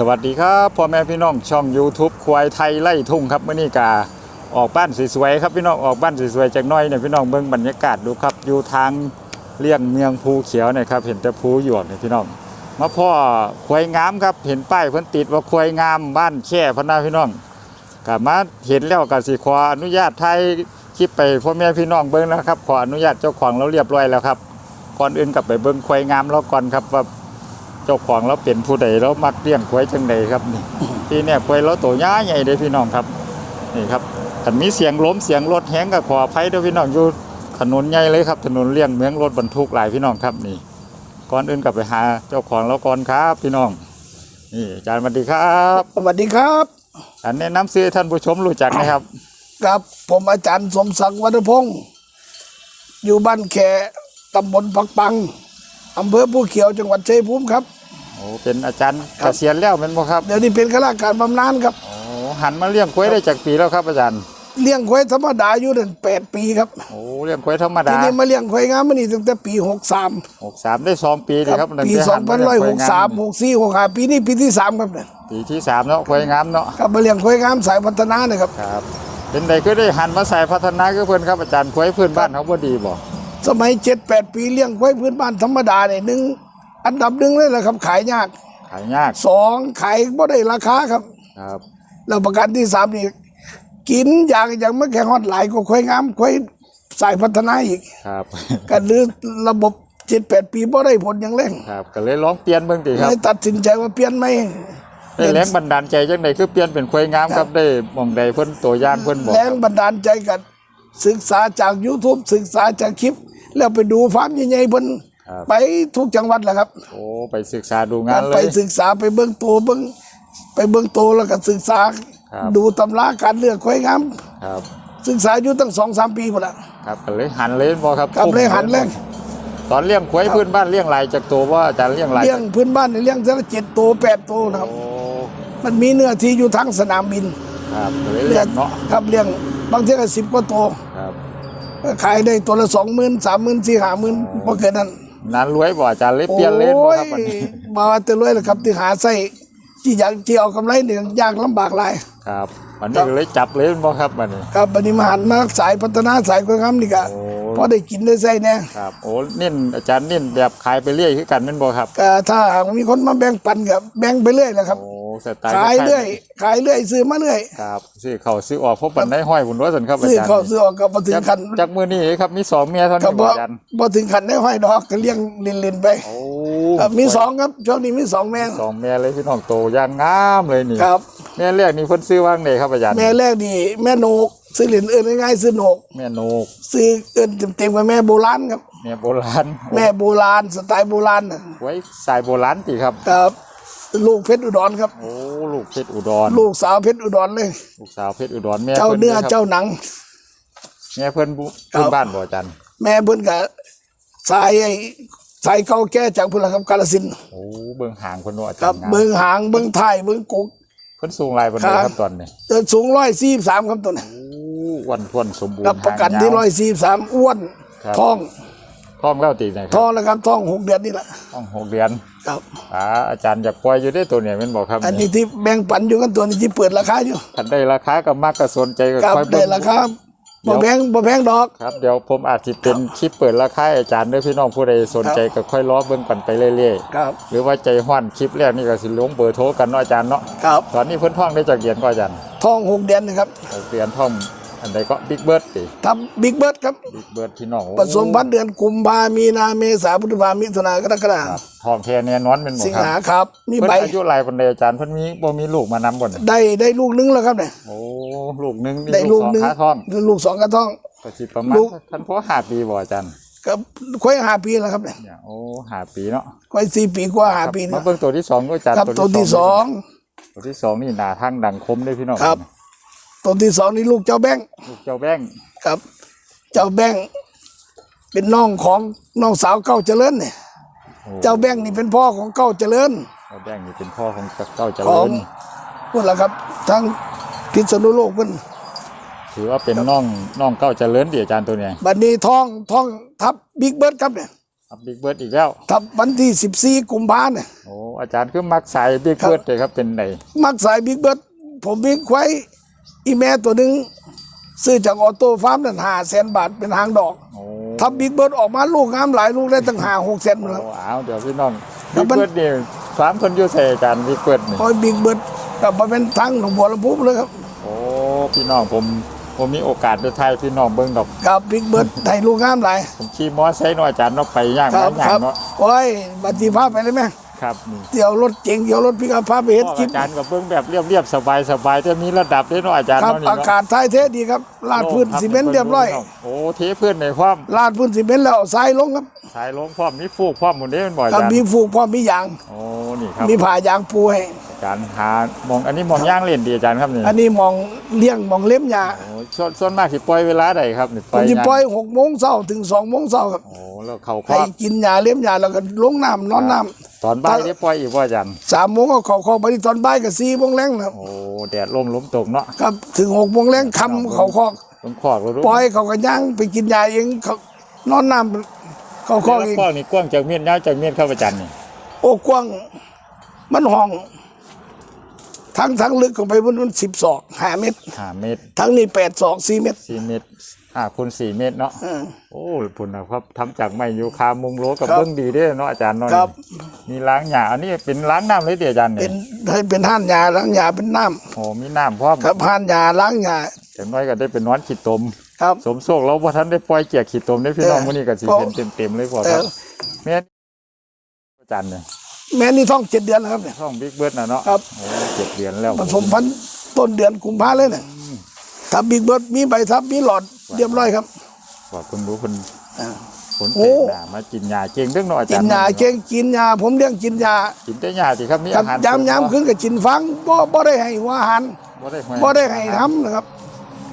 สวัสดีครับพ่อแม่พี่น้องช่อง YouTube ควายไทยไล่ทุ่งครับเมื่อนี้กาออกบ้านสวยๆครับพี่น้องออกบ้านสวยๆจากน้อยเนี่ยพี่น้องเบิ่งบรรยากาศดูครับอยู่ทางเลี่ยงเมืองภูเขียวเนี่ยครับเห็นแต่ภูหยวกเนี่ยพี่น้องมาพ่อควายงามครับเห็นป้ายเพิ่นติดว่าควายงามบ้านแค่พนาพี่น้องกมาเห็นแล้วก็สิขออนุญาตไทยคลิปไปพ่อแม่พี่น้องเบิ่งนะครับขออนุญาตเจ้าของเราเรียบร้อยแล้วครับก่อนอื่นกลับไปเบิ่งควายงามเราก่อนครับว่า เจ้าของเราเป็นผู้ใดเรามักเลี้ยงควายจังใดครับนี่ที่เนี่ยควายเราโตวย้าใหญ่เด้อพี่น้องครับนี่ครับถ้ามีเสียงล้มเสียงรถแฮงก็ขออภัยเด้อพี่น้องอยู่ถนนใหญ่เลยครับ ถนนเลี่ยงเมืองรถบรรทุกหลายพี่น้องครับนี่ก่อนอื่นกลับไปหาเจ้าของเราก่อนครับ พี่น้องนี่อาจารย์สวัสดีครับสวัสดีครับอันแนะนำซื้อให้ท่านผู้ชมรู้จักนะครับกับผมอาจารย์สมศักดิ์วัฒพงศ์อยู่บ้านแขตำบลปักปังอำเภอผู้เขียวจังหวัดชัยภูมิครับ โอ้เป็นอาจารย์เกษียณแล้วเป็นบ่ครับเดี๋ยวนี้เป็นข้าราชการบำนาญครับโอ้หันมาเลี้ยงควายได้จากปีแล้วครับอาจารย์เลี้ยงควายธรรมดาอยู่นั่นแปดปีครับโอ้เลี้ยงควายธรรมทีดานี้มาเลี้ยงควายงามมานี่ตั้งแต่ปีหกสามหกสามได้สองปีดีครับตั้ปีแต่สองพันร้อยหกสามหันหกสี่หกห้าปีนี้ปีที่สามครับเนี่ยปีที่สามเนาะควายงามเนาะครับมาเลี้ยงควายงามสายพัฒนาเนี่ยครับครับเป็นไดก็ได้หันมาใส่พัฒนาคือเพื่อนครับอาจารย์ควายพื้นบ้านเขาบ่ดีบ่สมัยเจ็ดแปดปีเลี้ยงควายพื้นบ้านธรรมดาเนี่ยหนึ่ง อันดับหนึ่งเลยแหละครับ ขายยากขายยากสองขายบ่ได้ราคาครับครับแล้วประการที่สามนี่กินอย่างอย่างไม่แค่ฮอดหลายก็ค่อยงามค่อยสายพัฒนาอีกครับกันหรือระบบเจ็ดแปดปีบ่ได้ผลอย่างเร่งครับ ก็เลยลองเปลี่ยนเบิ่งติคเลรับยตัดสินใจว่าเปลี่ยนไหมได้แรงบันดาลใจจังไดคือเปลี่ยนเป็นควายงามครับได้หมองใดเพิ่นตัวอย่างเพิ่นบอกแรงครับบันดาลใจกันศึกษาจาก YouTube ศึกษาจากคลิป แล้วไปดูฟาร์มใหญ่ๆเพิ่น ครับ ไปทุกจังหวัดแหละครับโอ้ไปศึกษาดูงานเลไปย ศึกษาไปเบื้องโตวเบื้องไปเบื้องโตวแล้วก็ศึกษา ครับ ดูตำราการเลือกควายงามครับศึกษาอยู่ตั้งสองสามปีหมดละครับก็เลยหันเลยบ่ครับครับเลยหันเลยตอนเลี้ยงควายพื้นบ้านเลี้ยงหลายจากตัวว่าอาจารย์เลี้ยงหลายเลี้ยงพื้นบ้านเนี่ยเลี้ยงเท่าเจ็ดตัวแปดตัวนะครับ โอ้มันมีเนื้อที่อยู่ทั้งสนามบินครับก็เลยเลี้ยงเนาะครับเลี้ยงบางทีก็สิบกว่าตัวครับ ขายได้ตัวละสองหมื่นสามหมื่นสี่ห้าหมื่นพอเกินนั้น นั้นรวยบ่อาจารย์เลยเปลี่ยนเลนบ่โอ้ยครับบัดนี้มาแต่รวยเลยครับ ที่หาไส้ที่อยากที่เอากำไรเนี่ยยากลำบากหลาย ครับวันนี้ก็เลยจับเลยบ่ครับบัดนี้ ครับบันนี้มาหันมาสายพัฒนาสายคุณงามนี่ก็โอ้ พอได้กินได้ไส้เนี่ยครับโอ้เน้นอาจารย์เน้นแบบขายไปเรื่อยคือกันแม่นบ่ครับก็ถ้าหากมีคนมาแบ่งปันกับแบ่งไปเรื่อยแหละครับ โอ้ สไตล์ขายเรื่อย ขายเรื่อยซื้อมาเรื่อยครับซื้อเข้าซื้อออกพบปันได้ห้อยบุญว่าสันครับอาซื้อจารย์เข้าซื้อออกก็มาถึงจากขันจากมือนี้ครับมีสองเมียเท่าก็นี้บ่บ่อาจารย์บ่ถึงขันได้ห้อยดอกก็เลี้ยงเล่นๆไปโอ้ครับมีสองครับช่วงนี้มีสองแม่สองเมียเลยพี่น้องโตอย่างงามเลยนี่ครับแม่แรกนี่เพิ่นซื้อว่างไดครับอาจารย์แม่แรกนี่แม่โหนกซื้อเหรียญเอิ้นง่ายๆซื้อโหนกแม่โนกซื้อเอิ้นเต็มๆว่าแม่โบราณครับแม่โบราณแม่โบราณสไตล์โบราณน่ะไว้สายโบราณติครับครับ ลูกเพชรอุดรครับ โอ้ลูกเพชรอุดร ลูกสาวเพชรอุดรเลย ลูกสาวเพชรอุดรแม่เจ้าพิ่เนื้อด้ครับเจ้าหนัง แม่เพิ่นบุครับเพิ่นบ้านบ่อาจารย์แม่เพิ่นก็สายไอ้สายเก่าแก่จากพุ่นละครับกาฬสินธุ์โอ้เบิ่งหางเพิ่นว่าอาคจารัรบย์งามเบิ่งหางเบิ่งท้ายเบิ่งกกเพิ่นสูงหลายปานใดครับครับตอนนี้เดินสูง143ครับตัวนี้โอ้อ้วนท้วนสมบูรณ์รับประกันที่หางยาว143อ้วนครับท้อง ท้องแล้วตีไหนคท้รัอบงแล้วครับท้องหกเดือนนี่แหละท้องหกเดือนครับ อ่าอาจารย์อยากปล่อยอยู่ได้ตัวเนี่ยแม่นบอกครับอันนี้ที่แบ่งปันอยู่กันตัวนี้ที่เปิดราคาอยู่คันได้ราคาก็มากก็สนใจก็ครับค่อยได้เบิ่งราคาบ่แพงบ่แพงดอก ครับเดี๋ยวผมอาจสิเป็นคลิปเปิดราคาให้อาจารย์ด้วยพี่น้องผู้ใดสนใจก็ค่อยล้อเบิ่งกันไปเรื่อยครับ ๆ หรือว่าใจห้อนคลิปแรกนี่ก็สิลงเบอร์โทรกันเนาะอาจารย์เนาะครับ ตอนนี้เพิ่นท้องได้จากเดือนก็อาจารย์ท้องหกเดือนนะครับ หกเดือนท้อง อันใดก็บิ๊กเบิร์ดติทำบิ๊กเบิร์ดครับ บิ๊กเบิร์ดพี่น้องผสมพันธุ์เดือนกุมภามีนาเมษาพฤษภามิถุนากรกฎาครับท้องแท้แน่นอนเป็นบ่สิงครับหาครับ มีเพิ่นใบอายุหลายปานใดอาจารย์เพิ่นมีบ่มีลูกมานำบ่เนี่ยได้ได้ลูกนึงแล้วครับเนี่ยโอ้ลูกหนึงนี่ได้ลูลูกกสองนึงขาท้องลูกสองกระท้องก็สิประมาณลูกท่านพ่อห้าปีบ่อาจารย์ก็ค่อยหาปีแล้วครับเนี่ยเนี่ยโอ้ห้าปีเนาะค่อยสี่ปีกว่าหาปีมาเนี่ยเบิ่งตัวที่สองด้วยอาจารย์ครับตัวที่สองตัวที่สองนี่หนาทางดังคมด้วยพี่น้องครับ ตัวที่สองนี่ลูกเจ้าแบงค์ลูกเจ้าแบงค์ครับ เจ้าแบงค์เป็นน้องของน้องสาวเก้าเจริญเนี่ยโอ้เจ้าแบงค์นี่เป็นพ่อของเก้าเจริญ เจ้าแบงค์นี่เป็นพ่อของเจ้าเจขริองญพุ่นละครับทั้งพิษณุโลกเพิ่นถือว่าเป็นน้องน้องเก้าเจริญดิอาจารย์ตัวเนี้ยบัดนี้ท้องท้องทับบิ๊กเบิร์ดครับเนี่ยครับบิ๊กเบิร์ดอีกแล้ว ทับวันที่สิบสี่กุมภาเนี่ย โอ้อาจารย์คือมักสายบิ๊กเบิร์ดเลยครับเป็นไหนมักสายบิ๊กเบิร์ดผมมีควาย อีแม่ตัวหนึ่งซื้อจากออโต้ฟาร์มนั่นหาแสนบาทเป็นหางดอกโอ้ทับบิ๊กเบิร์ดออกมาลูกงามหลายลูกได้ตั้งหาหกแสนหมดแล้วโอ้เอาเดี๋ยวพี่น้องแล้วบิ๊กมัน เบิร์ดนี่สามคนอยู่ใส่อาจารย์บิ๊กเบิร์ดนี่โอ้ยบิ๊กเบิร์ดกลับมาเป็นทั้งหนองบัวลำพูเลยครับโอ้พี่น้องผมผมมีโอกาสไปไทยพี่น้องเบิ่งดอกกับบิ๊กเบิร์ดไทยลูกงามหลายผมขี่มอไซค์เนาะอาจารย์เนาะไปย่างครับย่าครังบเนาะโอ้ยบัตรีภาพไปเลยไหม ครับนี่เดี๋ยวรถเจ๋งเดี๋ยวรถพิกอัพพาไปเฮ็ดพ่อคลิปอาจารย์ก็เบิ่งแบบเรียบๆสบายๆแต่มีระดับด้วยเนาะอาจารย์ครับเนาะนี่อาเนาะกาศท้ายเทดีครับลาดพื้นซีเมนต์เรียบร้อยโอ้เทพื้นในพร้อมลาดพื้นซีเมนต์แล้วเอาทรายลงครับสายลงพร้อมมีฟูกพร้อมหมดเด้มันบ่อากับจารย์มีฟูกพร้อมมียาง โอ้นี่ครับ มีผ่ายางปูให้ อาจารย์หามองอันนี้มองย่างเล่นดีอาจารย์ครับนี่อันนี้มองเลี้ยงมองเล็มยาโอ้ส่วนส่วนมากสิปล่อยเวลาใดครับนี่ผมจะย่างปล่อยหกโมงเช้าถึงสองโมงเช้าครับโอ้แล้วเข้าคให้อกกินยาเลี้ยมยาแล้วก็ลงน้ำนอนน้ตอนบ่ายได้ปล่อยอีกว่าอาจารย์ำสามโมงก็เขอคอกไปที่ตอนบ่ายก็สี่โมงแรงนะครับโอ้แดดลมลมตกเนาะครับถึงหกโมงแรงคำเขาคอกลมคอกรู้ปล่อยเขาก็ย่างไปกินยาเองเขานอนน้ำเขาคอกแล้วเองคอกนี่กว้างจากเมียนยาวจากเมียนเข้าอาจารย์นี่โอ้กว้างมันห้อง ทั้งทั้งลึกของไปมันมันสิบศอกห้าเมตร ห้าเมตรทั้งนี้แปดศอกสี่เมตร สี่เมตรห้าคูณสี่เมตรเนาะอืมโอ้พุ่นนะครับทำจากไม้ยูคามุงโลกับครับเบิ้งดีเด้อเนาะอาจารย์เนาะครับ มีล้างหญ้าอันนี้เป็นล้างน้ำเลยเดียอาจารย์เป็เนี่ยนให้เป็นห่านยาล้างยาเป็นน้โอ้มีน้ำพร้อมำครับห่านยาล้างยาอย่างน้อยก็ได้เป็นนอนขีดตม ครับ สมโชคเราพอท่านได้ปล่อยเกียกขีดตมได้พี่น้องเออมื้อนี้ก็สิเพราะเห็นเต็มๆเลยพอเอครับอแม่นอาจารย์เนี่ย แม่นี่ท้องเจ็ดเดือนแล้วครับเนี่ย ช่องบิ๊กเบิร์ดน่ะเนาะครับ โอ้เจ็ดเดือนแล้วผสมพันธุ์ต้นเดือนกุมภาเลยเนี่ยถ้าบิ๊กเบิร์ดมีใบทับมีหลอดเรียบร้อยครับ บอกเพิ่งรู้เพิ่นอ่า ผลโอ้เตะหน้ามากินยาเก่งเรื่องเนาะอากิจารนย์ยาเก่งกินยาผมเลี้ยงกินยากินแต่ยาสิครับมีกัอาบหารยามยามขึ้นกับกินฟังบ่บ่ได้ให้หัวอาหารบ่ได้หวยบ่ได้ให้ทำนะครับ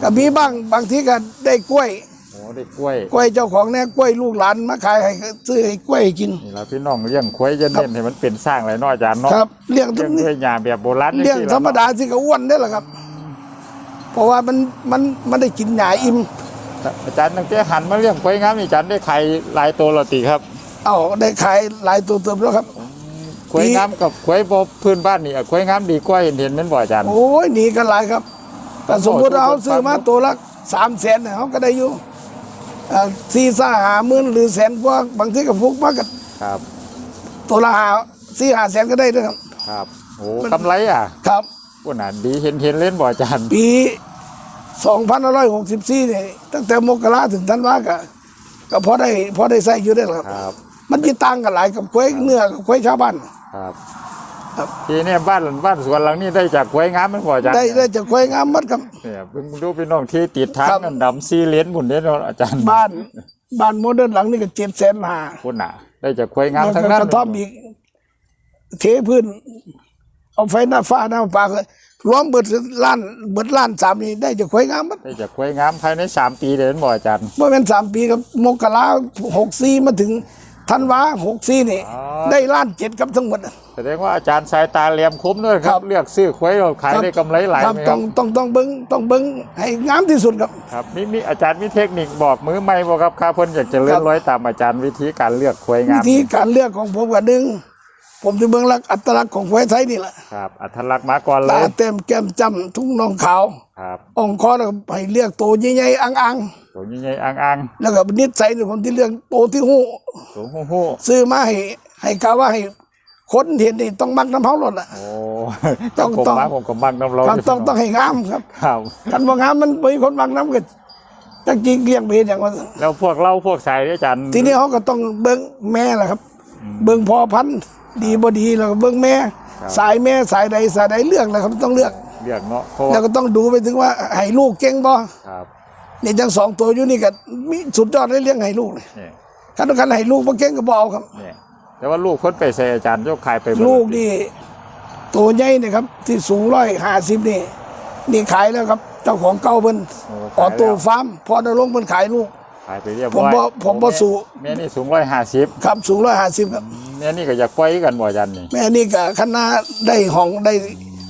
ก็มีบ้างบางทีก็ได้กล้วยโอ้ ได้กล้วยกล้วยเจ้าของแน่กล้วยลูกหลานมาขายให้ก็ซื้อให้กล้วยให้กินนี่ล่ะพี่น้องเลี้ยงควายจะเน้นให้มันเป็นสร้างหลายเนาะอาจารย์เนาะครับเลี้ยงทุเลี้ยกงด้วยยาแบบโบราณเลี้ยงจัธรซี่รมล่ะดาสิก็อ้วนได้แหละครับ เพราะว่ามันมันมันได้กินหญ้าอิ่มอาจารย์ตั้งแต่หันมาเลี้ยงควายงามนี่อาจารย์ได้ไข่หลายตัวแล้วติครับเอ้าได้ขายหลายตัวเติมแล้วครับควายงามกับควายบ่พื้นบ้านนี่อะควายงามดีกว่าเห็นเห็นแม่นบ่อาจารย์โอ้ยหนีกันหลายครับแต่สมมติเราซื้อมาตัวละสามแสนเนี่ยเขาก็ได้อยู่ อ่าสี่สาหาหมื่นหรือแสนกว่าบางทีก็ฟุกมากกับครับตัวละหาสี่หาแสนก็ได้ด้วยครับครับโอ้กำไรอะ ครับพวกน่ะดีเห็นเห็นเล่นบ่อาจารย์ปี2564เนี่ยตั้งแต่มกราถึงธันวาก็ก็พอได้พอได้ใส่อยู่ได้หรอกคครับรับ มันจะต่างกันหลายกับกล้วยเนื้อกับกล้วยชาวบ้านครับ ครับทีนี้บ้านบ้านสวนหลังนี้ได้จากควายงามแม่นบ่อาจารย์ได้ได้จากกล้วยงามหมัดครับเนี่ยเพิ่งดูพี่น้องที่ติดทางครับนั่นดำซีเลนหมุนเด้เนาะอาจารย์บ้านบ้านโมเดิร์นหลังนี้ก็เจ็ดแสนหาคนน่ะ ได้จากควายงามแล้วทั้งก็นั้นกระท่อมอีกเทพื้นเอาไฟหน้าฟ้าหน้าปากเลยรวมเบิดล้านเบิดล้านสามนี่ได้จากกล้วยงามหมัดได้จากควายงามภายในสามปีเด้แม่นบ่อาจารย์เมื่อเป็นสามปีกับมกราหกสี่มาถึงธันวาหกสี่นี่อ๋อ ได้ล้านเจ็ดกับทั้งหมด แสดงว่าอาจารย์สายตาเหลี่ยมคมด้วยคครัรับ บ เลือกซื้อควายเราขายได้กำไรหลายครับไหมคต้รัอบงต้องต้องเบิ้งต้องเบิ้งให้งามที่สุดครับ ครับมีมีอาจารย์มีเทคนิคบอกมือใหม่บ่ครับข้าเพิ่นอยากจะเลื่อนร้อยตามอาจารย์วิธีการเลือกควายวิงามธีการเลือกของผมกับหนึ่งผมจะเบิ้งลักษณ์อัตลักษณ์ของควายไทยนี่แหละครับอัธลักษณ์มาก่อนเลตายเต็มแก้มจำทุ่งนองขาวครับอ่องคอแล้วก็ให้เลือกโตวใหญ่ๆอังตัวใหญ่ๆอ่างๆแล้วก็นิสัยเนี่ยผมที่เลือกโตวที่หู้ๆสูงฮู้ซื้อมาให้ ให้กาว่าให้คนเห็นนี่ต้องมักน้ำเผาหลดอะๆโอ้ต้ต้อองงผมต้อง มาผมก็บังน้ำร้อนครับต้องต้องให้งามครับครับ กันว่างามมันไม่มีคนมักน้ำกันจักจีเกลี้ยงไปเห็นอย่างว่าแล้วพวกเราพวกสายอาจารย์ทีนี้เขาก็ต้องเบิ้งแม่แหละครับ เบิ้งพอพันธุ์ดีบ่ดีแล้วก็เบิ้งแม่ สายแม่สายใดสายใดเลือกแล้วครับต้องเลือกเลือกเนาะเพราะแล้วว่าก็ต้องดูไปถึงว่าให้ลูกเก่งบ่ครับนี่จังสองตัวอยู่นี่ก็มีสุดยอดได้เลี้ยงให้ลูกเลยเนี่ยคันกันให้ลูกบ่เก่งก็บ่เอาครับเนี่ย แต่ว่าลูกเพิ่นไปใส่อาจารย์ยกขายไปหมดลูกนี่ตัวใหญ่นี่ครับ ที่สูงร้อยห้าสิบนี่นี่ขายแล้วครับ เจ้าของเก่าเพิ่นโอ้ออขายโต้แล้วฟาร์มพอได้ลงเพิ่นขายลูกขายไปเรียบผมร้อยบ่ผมบ่สู้แม่นี่สูงร้อยห้าสิบครับสูงร้อยห้าสิบครับแม่นี่ก็อยากปล่อยกันบ่อาจารย์นี่แม่นี่ก็คณะได้ห้องได้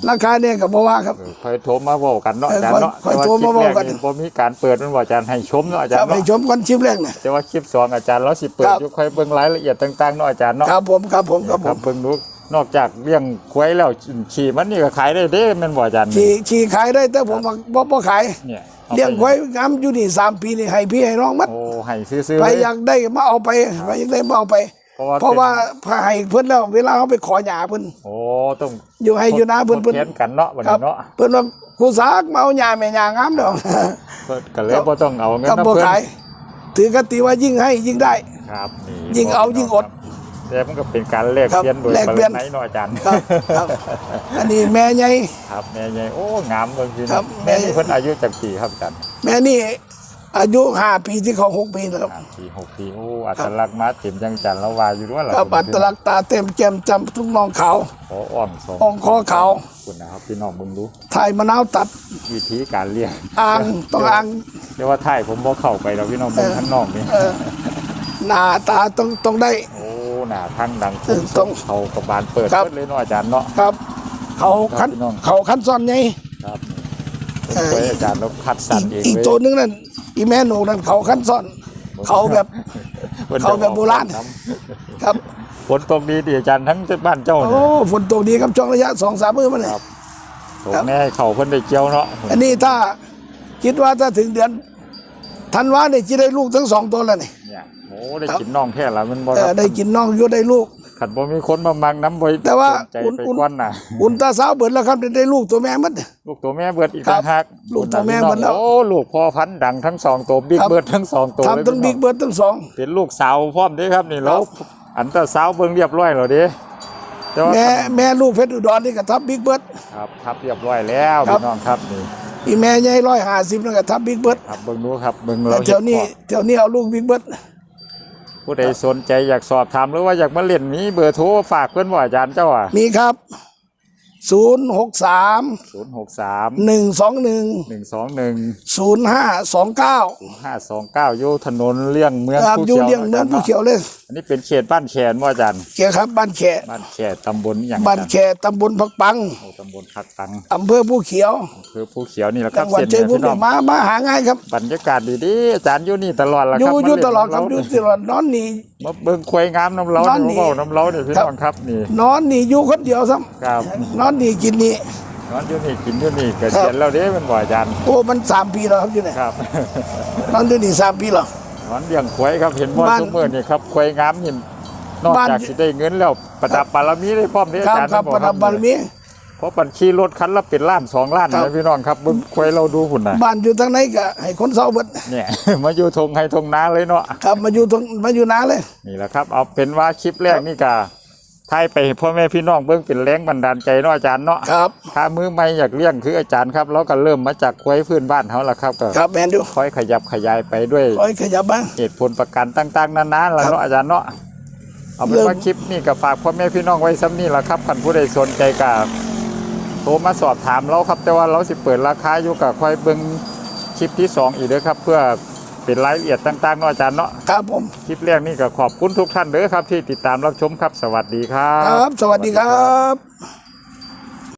ราคาเนี่ยก็บ่ว่าครับเออค่อยโทรมาบอกกันเนาะเอออาจารย์เนาะค่อยโทรมาบอกกันแต่ว่าคลิปแรนี่บ่มีการเปิดมันบอกอาจารย์ให้ชมเนาะอาคจารรับย์ให้เนาะชมก่อนชิปแรกเนี่ยแต่ว่าคลิปสองอาจารย์เราสิเปิดครับอยู่ค่อยเบิ่งรายละเอียดต่างๆเนาะอาจารย์เนาะครับผมครับผมครับผมเบิ่งดูนอกจากเลี้ยงควายแล้วฉี่มันนี่ก็ขายได้เด้แม่นบ่อาจารย์ขี่ขี่ขายได้แต่ผมว่าบ่บ่ขายเนี่ยอาไปเลี้ยงไว้งามอยู่นี่สามปีนี่ให้พี่ให้น้องมัดโอ้ให้ซื้อๆใครเลยอยากได้มาเอาไปใครอยากได้มาเอาไป เพราะว่าเพราะว่าพาให้เพิ่นแล้ว เวลาเขาไปขอหยาเพิ่นโอ้ต้องอยู่ให้อยู่นะเพิ่นเพิ่เพิ่นนกันเนาะวันครันี้บเนาะเพิ่นว่าผู้สากมาเอาหยาแม่หยางามดอกเพิ่นก็เลยบ่ต้องเอาเงินครับนะบ่เพิ่นขายถือกติว่ายิ่งให้ยิ่งได้ครับนี่ยิ่งเอายิ่งอดแต่มันก็เป็นการแลกครับเปลี่ยนโดยแลกปเปลี่ริยนไหนเนาะอาจารย์ครับครับอันนี้แม่ใหญ่ครับแม่ใหญ่โอ้งามเบิ่งพี่ครัน้อบงแม่แม่นี่เพิ่นอายุจักปีครับอาจารย์แม่นี่ อายุห้าปีที่เขาหกปีแล้วครับห้าปีหกปีโอ้อัตลักษณ์มาเต็มจังจันทร์แล้วว่าอยู่ด้วยล่ะครับอัตลักษณ์ตาเต็มแจ่มจำทุกน้องขาวขออ้อมสองอ่องคอขาวคุณนะครับพี่น้องเบิ่งดูถ่ายมะนาวตัดวิธีการเลี้ยงอ่างต้องอ่างเรียกว่าถ่ายผมบ่เข้าไปแล้วพี่น้องเบิ่งข้างนอกนี่เออหน้าตาต้องต้องได้โอ้หน้าทั้งดังเออต้องเขากระบาลเปิดครับเปิดเลยเนาะอาจารย์เนาะครับ เขาคันครับพี่น้องเขาคันซ่อนไงครับเออนี่ผมเคยอาจารย์แล้วคัดสรอีรกเองอีกเลยตัวนึงนั่น อีแม่หนูนั่นเขาคันซ่อน เขาแบบพิ่นเขาแบบโบราณจะออกครับฝนตกดีดีอาจารย์ทั้งบ้านเจ้าโอ้เนี่ยฝนตกดีครับช่วงระยะสองสามมื้อมาเนี่ยครับตกแน่ให้เขาเพิ่นได้เกี่ยวเนาะอันนี้ถ้าคิดว่าถ้าถึงเดือนธันวาเนี่ยจะได้ลูกทั้งสองตัวแล้วนี่เนี่ยโอ้ได้ครับกินน่องแค่ละมันบ่เอคอรับได้กินน้องอยู่ได้ลูก ขันบ่มีคนมามังน้ำบ่แต่ว่าสนใจอุ่นไปอุ่นก้อนน่ะ อุนตาสาวเบิดแล้วครับได้ลูกตัวแม่มัด ลูกตัวแม่เบิดอีกครัต่าบงหากลูกตัวแม่เบิดแล้วโอ้ลูกพ่อพันธุ์ดังทั้งสองตัวบิ๊กครับเบิดทั้งสองตัวทำทั้งเลยบิ๊กพี่น้องเบิร์ดทั้งสองเป็นลูกสาวพร้อมเด้ครับนี่แล้วอันตราสาวเบิ่งเรียบร้อยแล้วเด้แต่ว่าแม่แม่ลูกเพชรอุดรนี่ก็ทับบิ๊กเบิร์ดครับครับเรียบร้อยแล้วครับพี่น้องครับนี่อีแม่ใหญ่ร้อยห้าสิบนั่นก็ทับบิ๊กเบิร์ดครับเบิ่งดูครับเบิ่งแต่เราแถวนี้แถวนี้เอาลูกบิ๊กเบิร์ด ผู้ใดสนใจอยากสอบถามหรือว่าอยากมาเล่นมีเบอร์โทรฝากเพื่อนบ่อาจารย์เจ้าอะมีครับ ศูนย์หกสาม063หนึ่งสองหนึ่ง121ศูนย์ห้าสองเก้า529อยู่ถนนเลี่ยงเมืองครับผู้อยู่เขียวเลี้ยงเมืองผู้เขียวเลยอันนี้เป็นเขตบ้านแขนบ่อาจารย์เกี่ยครับบ้านแขบ้านแขนตำบลอหย่างบ้านแขตำบลพักปังโอ้ตำบลพักตังอำเภอผู้เขียวคือผู้เขียวนี่แหละครัจับงหวัดเส้นชัยภูเนี่ยมิพี่น้องมามาหาง่ายครับบรรยากาศดีๆอาจารย์อยู่นี่ตลอดละอครัยู่บอยู่มาเล่นตลอดครับน้ำอยู่เาตลอดนอนนี่ มาเบิ่งควายงามน้ำเล้านอนนี่ เว้าน้ำเล้าเนี่ยพี่ครับน้องครับนี่นอนนี่อยู่คนเดียวซ้ครับำนอนนี่กินนี่นอนอยู่นี่กินอยู่นี่เกิดครับเขียนแล้วเด้มันบ่อาจารย์โอ้มันสามปีแล้วครับอยู่เนี่ยครับนอนอยู่นี่สามปีแล้วนอนเลี้ยงควายครับเห็นบ่บ้านทุกมื้อนี่ครับควายงามนี่นอกบ้านจากสิได้เงินแล้วประดับบารมีได้พร้อมเด้อาครับจารย์ครับอกประดับบารมีเพราะบัญชีรถคันละเป็นล้านสองล้านครับนะพี่น้องครับเบิ่งควายเราดูหุ่นน่ะบ้านอยู่ทางไหนก็ให้คนเศร้าเบิดเนี่ยมาอยู่ทงให้ทงนาเลยเนาะครับมาอยู่ตรงมาอยู่นาเลยนี่แหละครับ เอาเป็นว่าคลิปแรกนี่กา ทายไปให้พ่อแม่พี่น้องเบิ่งเป็นแรงบันดาลใจเนาะอาจารย์เนาะครับ ถ้ามือใหม่อยากเลี้ยงคืออาจารย์ครับเราก็เริ่มมาจากควายพื้นบ้านเขาละครับก็ครับแมนดูค่อยขยับขยายไปด้วย คอยขยับบ้าง เหตุผลประกันต่างๆนานาแล้วครับเนาะอาจารย์เนาะเอาเป็นเริ่มว่าคลิปนี่ก็ฝากพ่อแม่พี่น้องไว้ซ้ำนี่แหละครับคันผู้ใดสนใจก็โทรมาสอบถามเราครับ แต่ว่าเราสิเปิดราคาอยู่กับค่อยเบิ่งคลิปที่สองอีกเด้อครับ เพื่อ เป็นรายละเอียดต่างๆเนาะอาจารย์เนาะครับผม คลิปแรกนี่ก็ขอบคุณทุกท่านเด้อครับ ที่ติดตามรับชมครับ สวัสดีครัครับบสวัสดีครับ